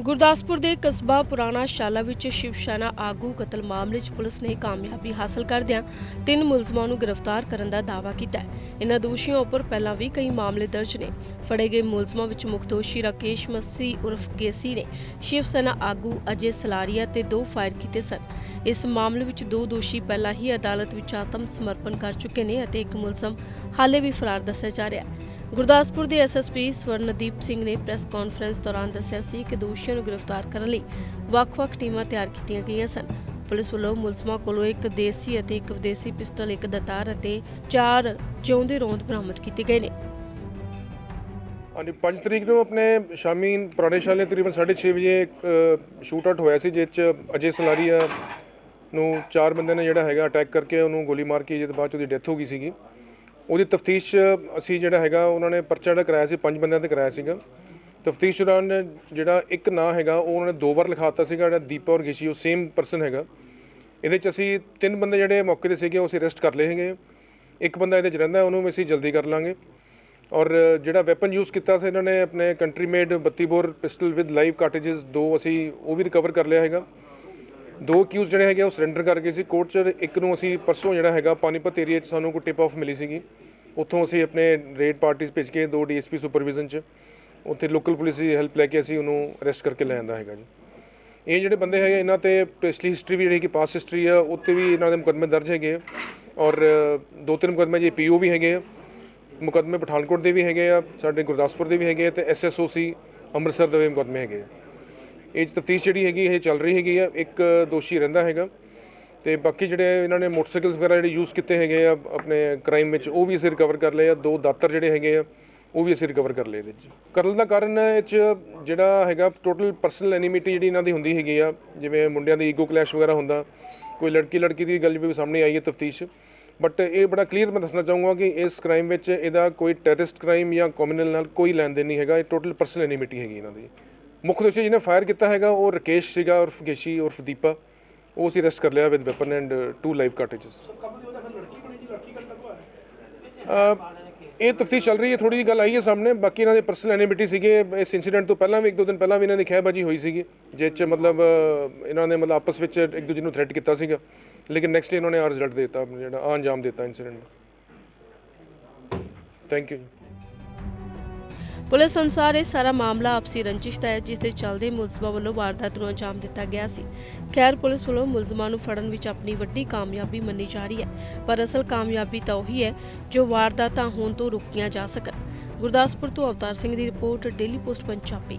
ਗੁਰਦਾਸਪੁਰ ਦੇ ਕਸਬਾ ਪੁਰਾਣਾ ਸ਼ਾਲਾ ਵਿੱਚ ਸ਼ਿਵ ਸੈਨਾ ਆਗੂ ਕਤਲ ਮਾਮਲੇ 'ਚ ਪੁਲਿਸ ਨੇ ਕਾਮਯਾਬੀ ਹਾਸਲ ਕਰਦਿਆਂ ਤਿੰਨ ਮੁਲਜ਼ਮਾਂ ਨੂੰ ਗ੍ਰਿਫਤਾਰ ਕਰਨ ਦਾ ਦਾਅਵਾ ਕੀਤਾ ਹੈ। ਇਨ੍ਹਾਂ ਦੋਸ਼ੀਆਂ ਉੱਪਰ ਪਹਿਲਾਂ ਵੀ ਕਈ ਮਾਮਲੇ ਦਰਜ ਨੇ। ਫੜੇ ਗਏ ਮੁਲਜ਼ਮਾਂ ਵਿੱਚ ਮੁੱਖ ਦੋਸ਼ੀ ਰਾਕੇਸ਼ ਮੱਸੀ ਉਰਫ ਕੇਸੀ ਨੇ। ਸ਼ਿਵ ਸੈਨਾ ਆਗੂ ਅਜੇ ਸਲਾਰੀਆ ਤੇ ਦੋ ਫਾਇਰ ਕੀਤੇ ਸਨ। ਇਸ ਮਾਮਲੇ ਵਿੱਚ ਦੋ ਦੋਸ਼ੀ ਪਹਿਲਾਂ ਹੀ ਅਦਾਲਤ ਵਿੱਚ ਆਤਮ ਸਮਰਪਣ ਕਰ ਚੁੱਕੇ ਨੇ ਅਤੇ ਇੱਕ ਮੁਲਜ਼ਮ ਹਾਲੇ ਵੀ ਫਰਾਰ ਦੱਸਿਆ ਜਾ ਰਿਹਾ ਹੈ। ਗੁਰਦਾਸਪੁਰ ਦੇ ਐਸਐਸਪੀ ਸਵਰਨਦੀਪ ਸਿੰਘ ਨੇ ਪ੍ਰੈਸ ਕਾਨਫਰੰਸ ਦੌਰਾਨ ਦੱਸਿਆ ਸੀ ਕਿ ਦੋਸ਼ੀਆਂ ਨੂੰ ਗ੍ਰਿਫਤਾਰ ਕਰਨ ਲਈ ਵੱਖ-ਵੱਖ ਟੀਮਾਂ ਤਿਆਰ ਕੀਤੀਆਂ ਗਈਆਂ ਸਨ। ਪੁਲਿਸ ਵੱਲੋਂ ਮੁਲਜ਼ਮਾਂ ਕੋਲੋਂ ਇੱਕ ਦੇਸੀ ਅਤੇ ਇੱਕ ਵਿਦੇਸੀ ਪਿਸਟਲ, ਇੱਕ ਦਤਾਰ ਅਤੇ ਚਾਰ ਜਿਉਂਦੇ ਰੌਂਦ ਬਰਾਮਦ ਕੀਤੇ ਗਏ ਨੇ। ਹਾਂਜੀ 5 ਤਰੀਕ ਨੂੰ ਆਪਣੇ ਸ਼ਾਮੀ ਪੁਰਾਣੇ ਸ਼ਾਲੇ ਤਕਰੀਬਨ 6:30 ਵਜੇ ਇੱਕ ਸ਼ੂਟ ਆਊਟ ਹੋਇਆ ਸੀ ਜਿਸ 'ਚ ਅਜੇ ਸਲਾਰੀਆ ਨੂੰ ਚਾਰ ਬੰਦੇ ਨੇ ਜਿਹੜਾ ਹੈਗਾ ਅਟੈਕ ਕਰਕੇ ਉਹਨੂੰ ਗੋਲੀ ਮਾਰ ਕੇ ਜਿਹਦੇ ਬਾਅਦ 'ਚ ਉਹਦੀ ਡੈਥ ਹੋ ਗਈ ਸੀਗੀ। ਉਹਦੀ ਤਫਤੀਸ਼ ਅਸੀਂ ਜਿਹੜਾ ਹੈਗਾ, ਉਹਨਾਂ ਨੇ ਪਰਚਾ ਜਿਹੜਾ ਕਰਾਇਆ ਸੀ, ਪੰਜ ਬੰਦਿਆਂ ਤੇ ਕਰਾਇਆ ਸੀਗਾ। ਤਫਤੀਸ਼ ਦੌਰਾਨ ਜਿਹੜਾ ਇੱਕ ਨਾਂ ਹੈਗਾ, ਉਹ ਉਹਨਾਂ ਨੇ ਦੋ ਵਾਰ ਲਿਖਾਤਾ ਸੀਗਾ, ਜਿਹੜਾ ਦੀਪਾ ਔਰ ਗਿਸ਼ੀ ਉਹ ਸੇਮ ਪਰਸਨ ਹੈਗਾ। ਇਹਦੇ 'ਚ ਅਸੀਂ ਤਿੰਨ ਬੰਦੇ ਜਿਹੜੇ ਮੌਕੇ ਤੇ ਸੀਗੇ, ਉਹ ਅਸੀਂ ਅਰੈਸਟ ਕਰ ਲਏ ਹੈਗੇ ਇੱਕ ਬੰਦਾ ਇਹਦੇ 'ਚ ਰਹਿੰਦਾ ਉਹਨੂੰ ਵੀ ਅਸੀਂ ਜਲਦੀ ਕਰ ਲਾਂਗੇ। ਔਰ ਜਿਹੜਾ ਵੈਪਨ ਯੂਜ਼ ਕੀਤਾ ਸੀ, ਇਹਨਾਂ ਨੇ ਆਪਣੇ country made 32 bore pistol with live cartridges ਦੋ ਅਸੀਂ ਉਹ ਵੀ ਰਿਕਵਰ ਕਰ ਲਿਆ ਹੈਗਾ। ਦੋ ਅਕਿਊਜ਼ ਜਿਹੜੇ ਹੈਗੇ ਉਹ ਸਰੈਂਡਰ ਕਰ ਗਏ ਸੀ। ਕੋਰਟ 'ਚ ਇੱਕ ਨੂੰ ਅਸੀਂ ਪਰਸੋਂ ਜਿਹੜਾ ਹੈਗਾ ਪਾਨੀਪਤ ਏਰੀਆ 'ਚ ਸਾਨੂੰ ਕੋਈ ਟਿਪ ਆਫ ਮਿਲੀ ਸੀਗੀ। ਉੱਥੋਂ ਅਸੀਂ ਆਪਣੇ ਰੇਡ ਪਾਰਟੀਆਂ ਭੇਜ ਕੇ ਦੋ ਡੀਐਸਪੀ ਸੁਪਰਵਿਜ਼ਨ 'ਚ ਉੱਥੇ ਲੋਕਲ ਪੁਲਿਸ ਦੀ ਹੈਲਪ ਲੈ ਕੇ ਅਸੀਂ ਉਹਨੂੰ ਅਰੈਸਟ ਕਰਕੇ ਲੈ ਆਂਦਾ ਹੈਗਾ ਜੀ। ਇਹ ਜਿਹੜੇ ਬੰਦੇ ਹੈਗੇ ਇਹਨਾਂ ਤੇ ਪਿਛਲੀ ਹਿਸਟਰੀ ਵੀ ਜਿਹੜੀ ਕਿ ਪਾਸ ਹਿਸਟਰੀ ਆ ਉੱਤੇ ਵੀ ਇਹਨਾਂ ਦੇ ਮੁਕੱਦਮੇ ਦਰਜ ਹੈਗੇ ਆ। ਔਰ ਦੋ ਤਿੰਨ ਮੁਕੱਦਮੇ ਜੀ ਪੀਓ ਵੀ ਹੈਗੇ ਆ, ਮੁਕੱਦਮੇ ਪਠਾਨਕੋਟ ਦੇ ਵੀ ਹੈਗੇ ਆ, ਸਾਡੇ ਗੁਰਦਾਸਪੁਰ ਦੇ ਵੀ ਹੈਗੇ ਆ ਤੇ ਐਸਐਸਓਸੀ ਅੰਮ੍ਰਿਤਸਰ ਦੇ ਵੀ ਮੁਕੱਦਮੇ ਹੈਗੇ ਆ। ਇਹ 'ਚ ਤਫਤੀਸ਼ ਜਿਹੜੀ ਹੈਗੀ, ਇਹ ਚੱਲ ਰਹੀ ਹੈਗੀ ਆ, ਇੱਕ ਦੋਸ਼ੀ ਰਹਿੰਦਾ ਹੈਗਾ। ਤੇ ਬਾਕੀ ਜਿਹੜੇ ਇਹਨਾਂ ਨੇ ਮੋਟਰਸਾਈਕਲਸ ਵਗੈਰਾ ਜਿਹੜੇ ਯੂਜ਼ ਕੀਤੇ ਹੈਗੇ ਆ, ਆਪਣੇ ਕ੍ਰਾਈਮ ਵਿੱਚ, ਉਹ ਵੀ ਅਸੀਂ ਰਿਕਵਰ ਕਰ ਲਏ ਆ। ਦੋ ਦਾਤਰ ਜਿਹੜੇ ਹੈਗੇ ਆ, ਉਹ ਵੀ ਅਸੀਂ ਰਿਕਵਰ ਕਰ ਲਏ ਇਹਦੇ ਵਿੱਚ ਕਤਲ ਦਾ ਕਾਰਨ ਇਹ 'ਚ ਜਿਹੜਾ ਹੈਗਾ ਟੋਟਲ ਪਰਸਨਲ ਐਨੀਮਿਟੀ ਜਿਹੜੀ ਇਹਨਾਂ ਦੀ ਹੁੰਦੀ ਹੈਗੀ ਆ, ਜਿਵੇਂ ਮੁੰਡਿਆਂ ਦੀ ਈਗੋ ਕਲੈਸ਼ ਵਗੈਰਾ ਹੁੰਦਾ, ਕੋਈ ਲੜਕੀ ਲੜਕੀ ਦੀ ਗੱਲ ਵੀ ਸਾਹਮਣੇ ਆਈ ਹੈ ਤਫਤੀਸ਼। ਬਟ ਇਹ ਬੜਾ ਕਲੀਅਰ ਮੈਂ ਦੱਸਣਾ ਚਾਹੂੰਗਾ ਕਿ ਇਸ ਕ੍ਰਾਈਮ ਵਿੱਚ ਇਹਦਾ ਕੋਈ ਟੈਰਰਿਸਟ ਕ੍ਰਾਈਮ ਜਾਂ ਕ੍ਰਿਮੀਨਲ ਨਾਲ ਕੋਈ ਲੈਣ ਦੇਣ ਨਹੀਂ ਹੈਗਾ, ਇਹ ਟੋਟਲ ਪਰਸਨਲ ਐਨੀਮਿਟੀ ਹੈਗੀ ਇਹਨਾਂ ਦੀ। ਮੁੱਖ ਦੋਸ਼ੀ ਜਿਹਨੇ ਫਾਇਰ ਕੀਤਾ ਹੈਗਾ ਉਹ ਰਕੇਸ਼ ਸੀਗਾ ਉਰਫ ਗੇਸ਼ੀ ਉਰਫ ਦੀਪਾ ਉਹ ਅਸੀਂ ਅਰੈਸਟ ਕਰ ਲਿਆ with weapon and two live cartridges ਇਹ ਤਫਤੀਸ਼ ਚੱਲ ਰਹੀ ਹੈ ਥੋੜੀ ਜਿਹੀ ਗੱਲ ਆਈ ਹੈ ਸਾਹਮਣੇ ਬਾਕੀ ਇਹਨਾਂ ਦੇ ਪਰਸਨਲ ਐਨੀਮਿਟੀ ਸੀਗੇ। ਇਸ ਇਨਸੀਡੈਂਟ ਤੋਂ ਪਹਿਲਾਂ ਵੀ ਇੱਕ ਦੋ ਦਿਨ ਪਹਿਲਾਂ ਵੀ ਇਹਨਾਂ ਦੀ ਖਹਿਬਾਜੀ ਹੋਈ ਸੀਗੀ ਜਿਸ 'ਚ ਮਤਲਬ ਇਹਨਾਂ ਨੇ ਮਤਲਬ ਆਪਸ ਵਿੱਚ ਇੱਕ ਦੂਜੇ ਨੂੰ ਥ੍ਰੈਟ ਕੀਤਾ ਸੀਗਾ। ਲੇਕਿਨ ਨੈਕਸਟ ਡੇ ਇਹਨਾਂ ਨੇ ਆ ਰਿਜ਼ਲਟ ਦਿੱਤਾ ਜਿਹੜਾ ਆਹ ਅੰਜਾਮ ਦਿੱਤਾ ਇਨਸੀਡੈਂਟ ਨੂੰ। ਥੈਂਕ ਯੂ ਜੀ। ਪੁਲਿਸ ਅਨੁਸਾਰ ਇਹ ਸਾਰਾ ਮਾਮਲਾ ਆਪਸੀ ਰੰਜਿਸ਼ ਦਾ ਹੈ, ਜਿਸ ਦੇ ਚੱਲਦੇ ਮੁਲਜ਼ਮਾਂ ਵੱਲੋਂ ਵਾਰਦਾਤ ਨੂੰ ਅੰਜਾਮ ਦਿੱਤਾ ਗਿਆ ਸੀ। ਖੈਰ, ਪੁਲਿਸ ਵੱਲੋਂ ਮੁਲਜ਼ਮਾਂ ਨੂੰ ਫੜਨ ਵਿੱਚ ਆਪਣੀ ਵੱਡੀ ਕਾਮਯਾਬੀ ਮੰਨੀ ਜਾ ਰਹੀ ਹੈ, ਪਰ ਅਸਲ ਕਾਮਯਾਬੀ ਤਾਂ ਉਹੀ ਹੈ ਜੋ ਵਾਰਦਾਤਾਂ ਹੋਣ ਤੋਂ ਰੁਕੀਆਂ ਜਾ ਸਕਣ। ਗੁਰਦਾਸਪੁਰ ਤੋਂ ਅਵਤਾਰ ਸਿੰਘ ਦੀ ਰਿਪੋਰਟ, ਡੇਲੀ ਪੋਸਟ, ਪੰਜਾਬੀ।